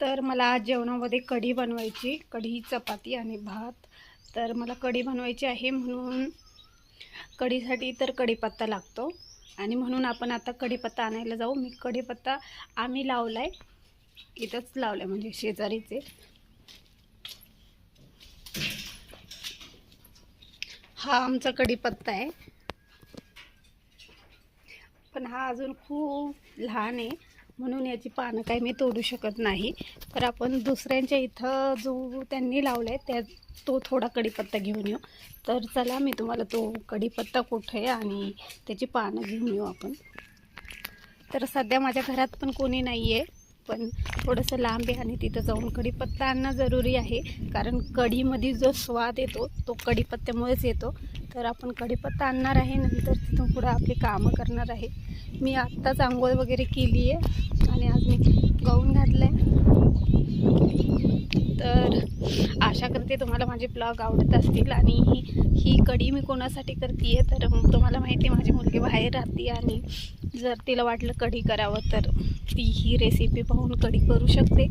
तर मला आज जेवणामध्ये कढी बनवायची कढी चपाती आणि भात. तर मला कढी बनवायची आहे म्हणून कढीसाठी तर कढीपत्ता लागतो. आणि म्हणून आपण आता कढीपत्ता आणायला जाऊ. मी कढीपत्ता आम्ही लावला म्हणजे आहे इथंच लावला आहे म्हणजे शेजारीचे हा आमचा कढीपत्ता आहे. पण हा अजून खूप लहान आहे. म्हणून याची पानं काही मी तोडू शकत नाही. तर आपण दुसऱ्यांच्या इथं जो त्यांनी लावला आहे त्या तो थोडा कढीपत्ता घेऊन येऊ. तर चला मी तुम्हाला तो कढीपत्ता कुठे आहे आणि त्याची पानं घेऊन येऊ आपण. तर सध्या माझ्या घरात पण कोणी नाही आहे पण थोडंसं लांब आहे आणि तिथं जाऊन कढीपत्ता आणणं जरुरी आहे. कारण कढीमध्ये जो स्वाद येतो तो कढीपत्त्यामुळेच येतो. तर आपण कढीपत्ता आणणार आहे नंतर तिथून पुढं आपली कामं करणार आहे. मी आत्ताच आंघोळ वगैरे केली आहे आणि आज मी गाऊन घातलं आहे तर आशा करते तुम्हाला माझे ब्लॉग आवडत असतील आणि ही ही कढी मी कोणासाठी करते आहे तर तुम्हाला माहिती आहे माझी मुलगी बाहेर राहते आणि जर तिला वाटलं कढी करावं तर ती ही रेसिपी पाहून कढी करू शकते.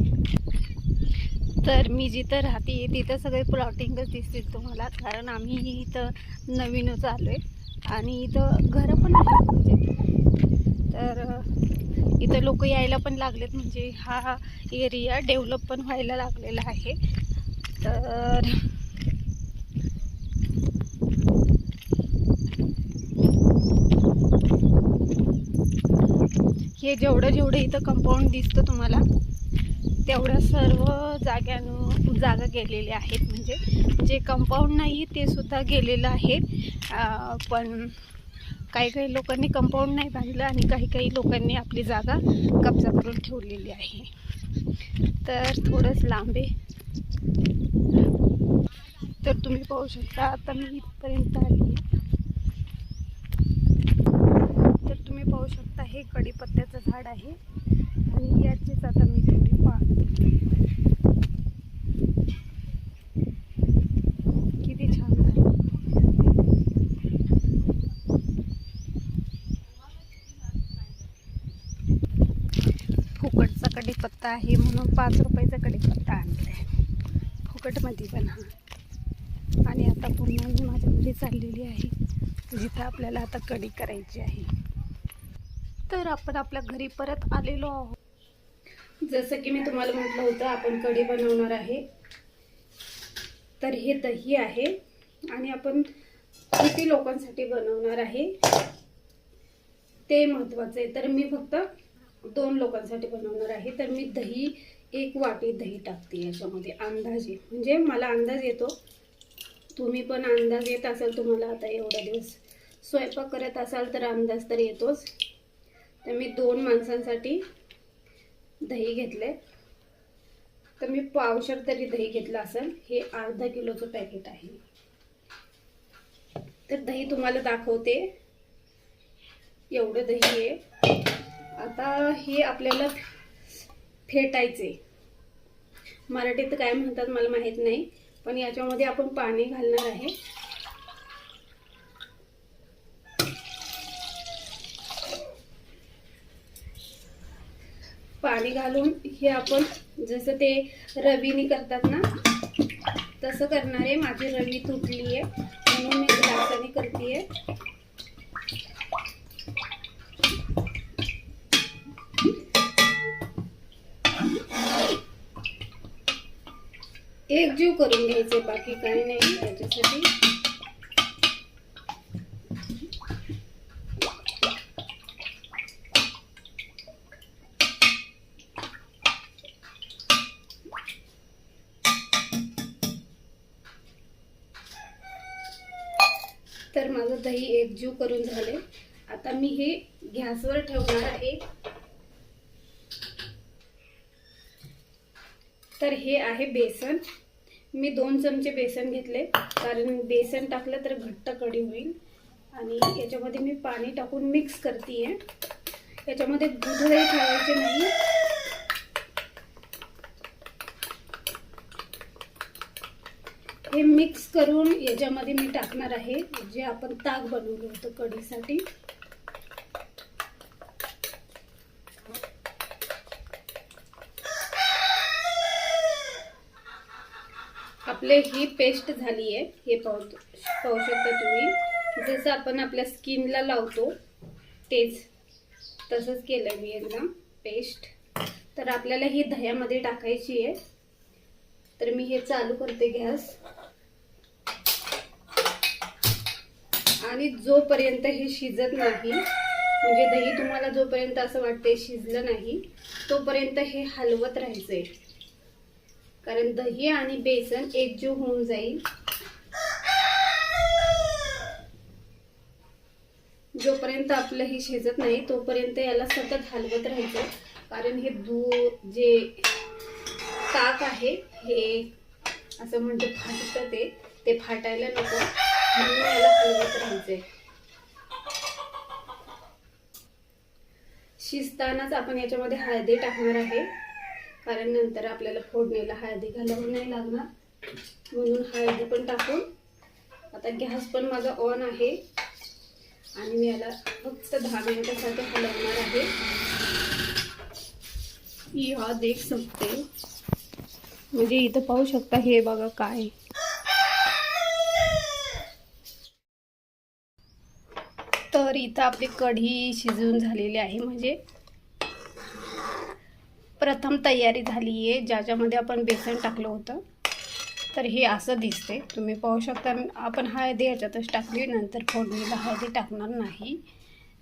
तर मी जिथं राहते तिथं सगळे प्लॉटिंगच दिसतील तुम्हाला कारण आम्ही इथं नवीनच आलो आहे आणि इथं घरं पण आहेत म्हणजे. तर इथं लोक यायला पण लागलेत म्हणजे हा एरिया डेव्हलप पण व्हायला लागलेला आहे. तर हे जेवढं जेवढं इथं कंपाऊंड दिसतं तुम्हाला तेवढ्या सर्व जाग्यानं जागा गेलेल्या आहेत. म्हणजे जे कंपाऊंड नाही ते सुद्धा गेलेलं आहे. पण काही काही लोकांनी कंपाऊंड नाही बांधलं आणि काही काही लोकांनी आपली जागा कब्जा करून ठेवलेली आहे. तर थोडंच लांब. आहे तर तुम्ही पाहू शकता आता मी इथपर्यंत आली आहे तर तुम्ही हे कडीपत्त्याचं झाड आहे. आणि याचीच आता मी थोडी पा किती छान झाली. फुकटचा कढीपत्ता आहे म्हणून पाच रुपयाचा कढीपत्ता आणला आहे फुकटमध्ये पण हा. आणि आता पुन्हा मी माझ्या घरी चाललेली आहे. जिथं आपल्याला आता कढी करायची आहे. तर आपण आपल्या घरी परत आलेलो आहोत. जसं की मी तुम्हाला म्हटलं होतं आपण कढी बनवणार आहे. तर हे दही आहे आणि आपण किती लोकांसाठी बनवणार आहे ते महत्त्वाचं आहे. तर मी फक्त दोन लोकांसाठी बनवणार आहे. तर मी दही एक वाटी दही टाकते याच्यामध्ये अंदाजे म्हणजे मला अंदाज येतो. तुम्ही पण अंदाज येत असाल तुम्हाला आता एवढा दिवस स्वयंपाक करत असाल तर अंदाज तर येतोच. तर मी दोन माणसांसाठी दही घेतले तर मी पावशर तरी दही घेतलं असेल. हे अर्धा किलोचं पॅकेट आहे. तर दही तुम्हाला दाखवते. एवढं दही आहे. आता हे आपल्याला फेटायचे मराठीत काय म्हणतात मला माहीत नाही पण याच्यामध्ये आपण पाणी घालणार आहे. पाणी घालून हे आपण जसं ते रवीने करतात ना तसं करणार आहे. माझी रवी तुटली आहे म्हणून मी ग्लासाने करते एकजीव करून घ्यायचे बाकी काही नाही त्याच्यासाठी दही एकजीव करून झाले. आता मी हे गॅसवर ठेवणार आहे. तर हे आहे बेसन. मी दोन चमचे बेसन घेतले. कारण बेसन टाकलं तर घट्ट कडी होईल. आणि याच्यामध्ये मी पाणी टाकून मिक्स करते आहे याच्यामध्ये गुदळे ठेवायचे नाही. हे मिक्स करून याच्यामध्ये मी टाकणार आहे. जे आपण ताक बनवलं होतं कढीसाठी. आपले ही पेस्ट झाली आहे हे पाहू पाहू शकता तुम्ही. जसं आपण आपल्या स्किनला लावतो तेच तसंच केलं मी एकदम पेस्ट तर आपल्याला ही दह्यामध्ये टाकायची आहे तर मी हे चालू करते गॅस. आणि जोपर्यंत हे शिजत नाही म्हणजे दही तुम्हाला जोपर्यंत असं वाटते शिजलं नाही तोपर्यंत हे हलवत राहायचंय. कारण दही आणि बेसन एकजीव होऊन जाईल. जोपर्यंत आपलं हे शिजत नाही तोपर्यंत याला सतत हलवत राहायचं कारण हे दूध जे ताक आहे हे असं म्हणतो फाटतं ते ते फाटायला नको. हलवत राहायचंय शिजतानाच आपण याच्यामध्ये हळदी टाकणार आहे. कारण नंतर आपल्याला फोडणीला हळदी घालावं नाही लागणार. म्हणून हळदी पण टाकून आता गॅस पण माझा ऑन आहे. आणि मी याला फक्त दहा मिनिटासाठी हलवणार आहे. या देख सकते म्हणजे इथं पाहू शकता हे बघा काय. तर इथं आपली कढी शिजून झालेली आहे. म्हणजे प्रथम तयारी झाली आहे ज्याच्यामध्ये आपण बेसन टाकलं होतं. तर हे असं दिसते. तुम्ही पाहू शकता आपण हळदी ह्याच्यातच टाकली नंतर फोडणीला हळदी टाकणार नाही.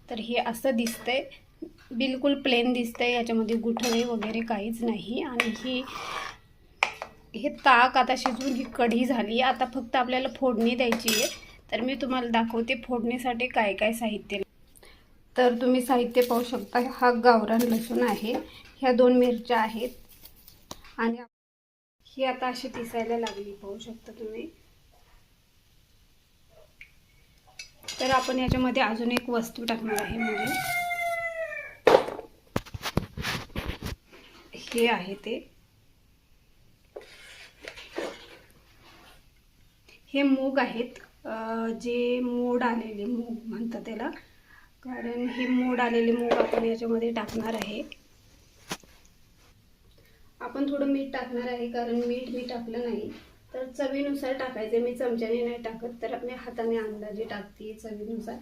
तर हे असं दिसतंय बिलकुल प्लेन दिसतंय याच्यामध्ये गुठळे वगैरे काहीच नाही. आणि ही हे ताक आता शिजून ही कढी झाली. आता फक्त आपल्याला फोडणी द्यायची आहे तर मी तुम्हाला दाखवते फोडणीसाठी काय काय साहित्य. तर तुम्ही साहित्य पाहू शकता हा गावरान लसूण आहे. ह्या दोन मिरच्या आहेत. आणि ही आता अशी दिसायला लागली पाहू शकता तुम्ही. तर आपण याच्यामध्ये अजून एक वस्तू टाकणार आहे म्हणजे हे आहे ते. हे मूग आहेत. जे मोड आलेले मूग म्हणतात त्याला कारण हे मोड आलेले मूग आपण याच्यामध्ये टाकणार आहे. आपण थोडं मीठ टाकणार आहे कारण मीठ मी टाकलं नाही. तर चवीनुसार टाकायचे. मी चमच्याने नाही टाकत तर मी हाताने अंदाजे टाकते चवीनुसार.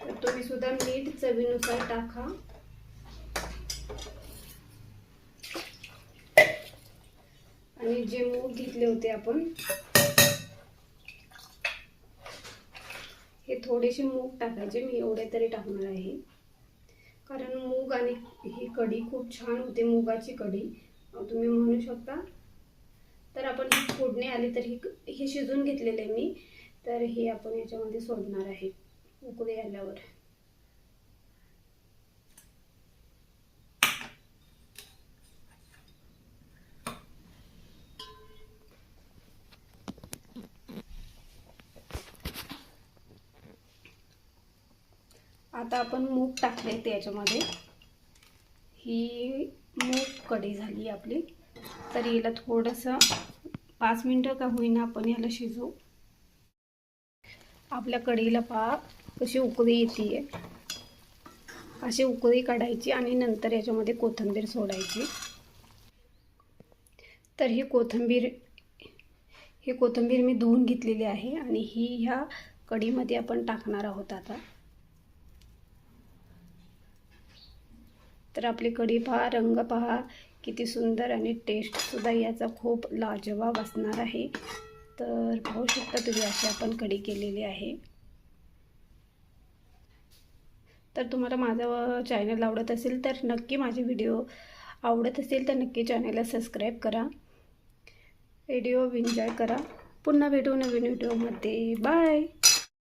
तर तुम्ही सुद्धा मीठ चवीनुसार टाका. आणि जे मूग घेतले होते आपण हे थोडेसे मूग टाकायचे. मी एवढे तरी टाकणार आहे. कारण मूग आणि ही कढी खूप छान होते मुगाची कढी. तुम्ही म्हणू शकता. तर आपण फोडणे फोडणी आली तर ही हे शिजून घेतलेले मी. तर हे आपण याच्यामध्ये सोडणार आहे उकळी आल्यावर. आता आपण मूग टाकले त्याच्यामध्ये ही मूग कढी झाली आपली. तर याला थोडंसं पाच मिनटं का होईना आपण याला शिजवू. आपल्या कढीला पा कशी उकळी येते अशी उकळी काढायची आणि नंतर याच्यामध्ये कोथिंबीर सोडायची. तर ही कोथिंबीर ही कोथिंबीर मी धुवून घेतलेली आहे आणि ही ह्या कढीमध्ये आपण टाकणार आहोत आता. तर आपली कढी पहा रंग पहा. किती सुंदर आणि टेस्टसुद्धा याचा खूप लाजवाब असणार आहे. तर पाहू शकता तुम्ही अशी आपण कढी केलेली आहे. तर तुम्हाला माझं चॅनल आवडत असेल तर नक्की माझे व्हिडिओ आवडत असेल तर नक्की चॅनलला सबस्क्राईब करा. व्हिडिओ एन्जॉय करा. पुन्हा भेटू नवीन व्हिडिओमध्ये बाय